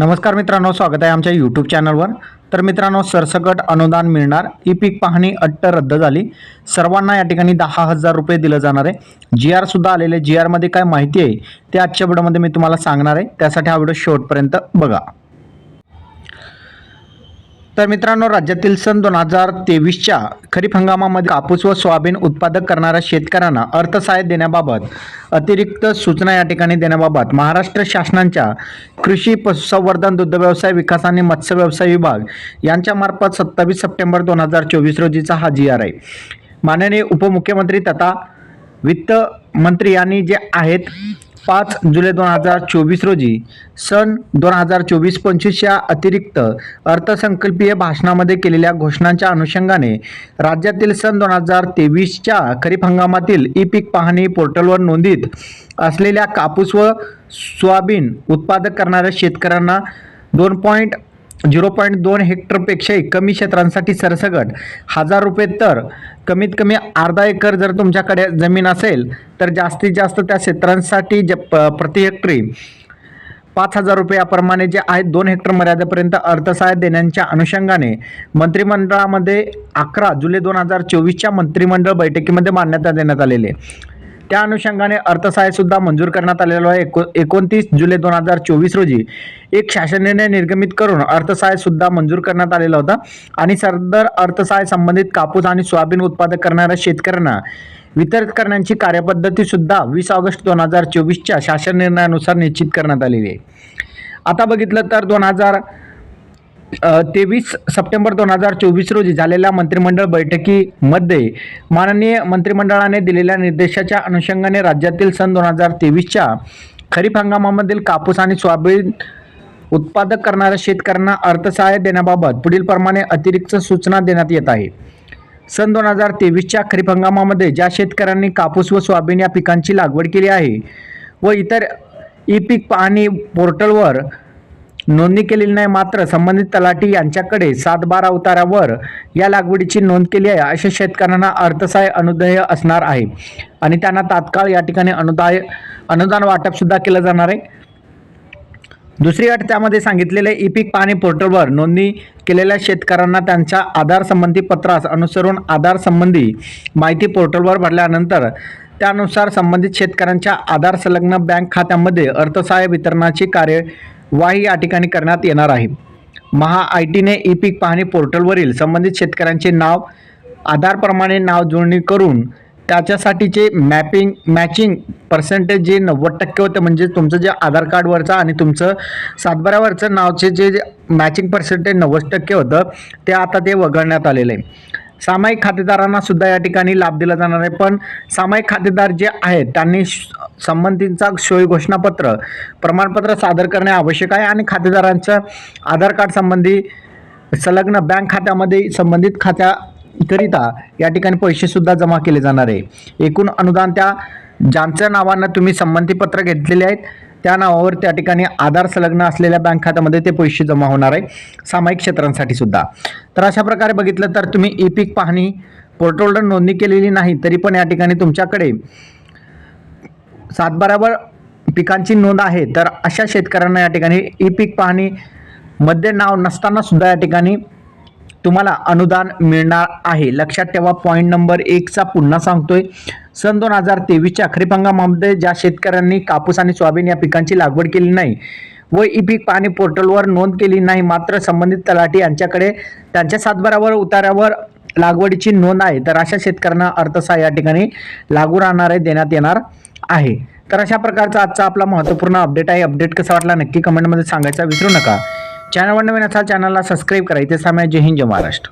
नमस्कार मित्रांनो स्वागत आहे आमच्या यूट्यूब चॅनलवर तर मित्रांनो सरसकट अनुदान मिळणार. ई पीक पाहणी अट्ट रद्द झाली. सर्वांना या ठिकाणी दहा हजार रुपये दिलं जाणार आहे. जी आरसुद्धा आलेले जी आरमध्ये काय माहिती आहे? ते आजच्या व्हिडिओमध्ये मी तुम्हाला सांगणार आहे. त्यासाठी हा व्हिडिओ शेवटपर्यंत बघा. तर मित्रांनो राज्यातील सन दोन हजार तेवीसच्या खरीप हंगामामध्ये कापूस व सोयाबीन उत्पादक करणाऱ्या शेतकऱ्यांना अर्थसहाय्य देण्याबाबत अतिरिक्त सूचना या ठिकाणी देण्याबाबत महाराष्ट्र शासनाच्या कृषी पशुसंवर्धन दुग्ध व्यवसाय विकास आणि मत्स्य व्यवसाय विभाग यांच्यामार्फत सत्तावीस सप्टेंबर दोन हजार चोवीस रोजीचा हा जी आर आहे. माननीय उपमुख्यमंत्री तथा वित्त मंत्री यांनी जे आहेत पाच जुलै दोन हजार चोवीस रोजी सन दोन हजार चोवीस पंचवीसच्या अतिरिक्त अर्थसंकल्पीय भाषणामध्ये केलेल्या घोषणांच्या अनुषंगाने राज्यातील सन दोन हजार तेवीसच्या खरीप हंगामातील ई पीक पाहणी पोर्टलवर नोंदीत असलेल्या कापूस व सोयाबीन उत्पादक करणाऱ्या शेतकऱ्यांना दोन पॉईंट झिरो पॉईंट दोन हेक्टरपेक्षाही कमी क्षेत्रांसाठी सरसगट. हजार रुपये तर कमीत कमी अर्धा एकर जर तुमच्याकडे जमीन असेल तर जास्तीत जास्त त्या क्षेत्रांसाठी ज प प्रति हेक्टरी पाच हजार रुपयाप्रमाणे जे आहेत दोन हेक्टर मर्यादेपर्यंत अर्थसहाय्य देण्याच्या अनुषंगाने मंत्रिमंडळामध्ये अकरा जुलै दोन हजार चोवीसच्या मंत्रिमंडळ बैठकीमध्ये मान्यता देण्यात आलेली आहे. त्या अनुषंगाने अर्थसहाय्यसुद्धा मंजूर करण्यात आलेलो आहे. एको एकोणतीस जुलै दोन हजार चोवीस रोजी एक शासन निर्णय निर्गमित करून अर्थसहाय्यसुद्धा मंजूर करण्यात आलेला होता. आणि सदर अर्थसहाय्य संबंधित कापूस आणि सोयाबीन उत्पादक करणाऱ्या शेतकऱ्यांना वितरित करण्याची कार्यपद्धती सुद्धा वीस ऑगस्ट दोन हजार चोवीसच्या शासन निर्णयानुसार निश्चित करण्यात आलेली आहे. आता बघितलं तर दोन हजार तेवीस सप्टेंबर दोन हजार चोवीस रोजी झालेल्या मंत्रिमंडळ बैठकीमध्ये माननीय मंत्रिमंडळाने दिलेल्या निर्देशाच्या अनुषंगाने राज्यातील सन दोन हजार तेवीसच्या खरीप हंगामामधील कापूस आणि सोयाबीन उत्पादक करणाऱ्या शेतकऱ्यांना अर्थसहाय्य देण्याबाबत पुढीलप्रमाणे अतिरिक्त सूचना देण्यात येत आहे. सन दोन हजार तेवीसच्या खरीप हंगामामध्ये ज्या शेतकऱ्यांनी कापूस व सोयाबीन या पिकांची लागवड केली आहे व इतर ई पीक पाहणी पोर्टलवर नोंदणी केलेली नाही मात्र संबंधित तलाठी यांच्याकडे सात बारा उतारावर या लागवडीची नोंद केली आहे अशा शेतकऱ्यांना अर्थसहाय्य अनुदेय असणार आहे. आणि त्यांना तात्काळ या ठिकाणी अनुदाय अनुदान वाटप सुद्धा केलं जाणार आहे. दुसरी अट त्यामध्ये सांगितलेले ई पीक पाणी पोर्टलवर नोंदणी केलेल्या शेतकऱ्यांना त्यांच्या आधार संबंधी पत्रास अनुसरून आधार संबंधी माहिती पोर्टलवर भरल्यानंतर त्यानुसार संबंधित शेतकऱ्यांच्या आधार संलग्न बँक खात्यामध्ये अर्थसहाय्य वितरणाची कार्य वाही या ठिकाणी करण्यात येणार आहे. महा आय टीने ई पीक पाहणी पोर्टलवरील संबंधित शेतकऱ्यांचे नाव आधारप्रमाणे नाव जोडणी करून त्याच्यासाठीचे मॅपिंग मॅचिंग पर्सेंटेज जे नव्वद टक्के होते म्हणजे तुमचं जे आधार कार्डवरचं आणि तुमचं सातबाऱ्यावरचं नावचे जे मॅचिंग पर्सेंटेज नव्वद टक्के होतं ते आता ते वगळण्यात आलेलं आहे. सामायिक खातेदारांना सुद्धा या ठिकाणी लाभ दिला जाणार आहे. पण सामायिक खातेदार जे आहेत त्यांनी श- संबंधींचा सोयी घोषणापत्र प्रमाणपत्र सादर करणे आवश्यक आहे आणि खातेदारांचं आधार कार्ड संबंधी संलग्न बँक खात्यामध्ये संबंधित खात्याकरिता या ठिकाणी पैसेसुद्धा जमा केले जाणार आहे. एकूण अनुदान त्या ज्यांच्या नावानं तुम्ही संबंधीपत्र घेतलेले आहेत त्या नावावर त्या ठिकाणी आधार संलग्न असलेल्या बँक खात्यामध्ये ते पैसे जमा होणार आहे. सामायिक क्षेत्रांसाठी सुद्धा. तर अशा प्रकारे बघितलं तर तुम्ही ई पीक पाहणी पोर्टलवर नोंदणी केलेली नाही तरी पण या ठिकाणी तुमच्याकडे सातबारावर पिकांची नोंद आहे. तर अशा शेतकऱ्यांना या ठिकाणी ई पीक पाहणी मध्ये नाव नसताना सुद्धा या ठिकाणी तुम्हाला अनुदान मिळणार आहे. लक्षात ठेवा पॉईंट नंबर एकचा पुन्हा सांगतोय. सन दोन हजार तेवीसच्या खरीप हंगामामध्ये ज्या शेतकऱ्यांनी कापूस आणि सोयाबीन या पिकांची लागवड केली नाही व ई पीक पाहणी पोर्टलवर नोंद केली नाही मात्र संबंधित तलाठी यांच्याकडे त्यांच्या सातबारावर उतार्यावर लागवडीची नोंद आहे तर अशा शेतकऱ्यांना अर्थसहाय्य या ठिकाणी लागू राहणार आहे देण्यात येणार आहे. तर अशा प्रकारचा आजचा आपला महत्त्वपूर्ण अपडेट आहे. अपडेट कसा वाटला नक्की कमेंटमध्ये सांगायचा विसरू नका. चॅनलवर नवीन असाल चॅनलला सबस्क्राईब करा. इथे सामान्य जय हिंद जय महाराष्ट्र.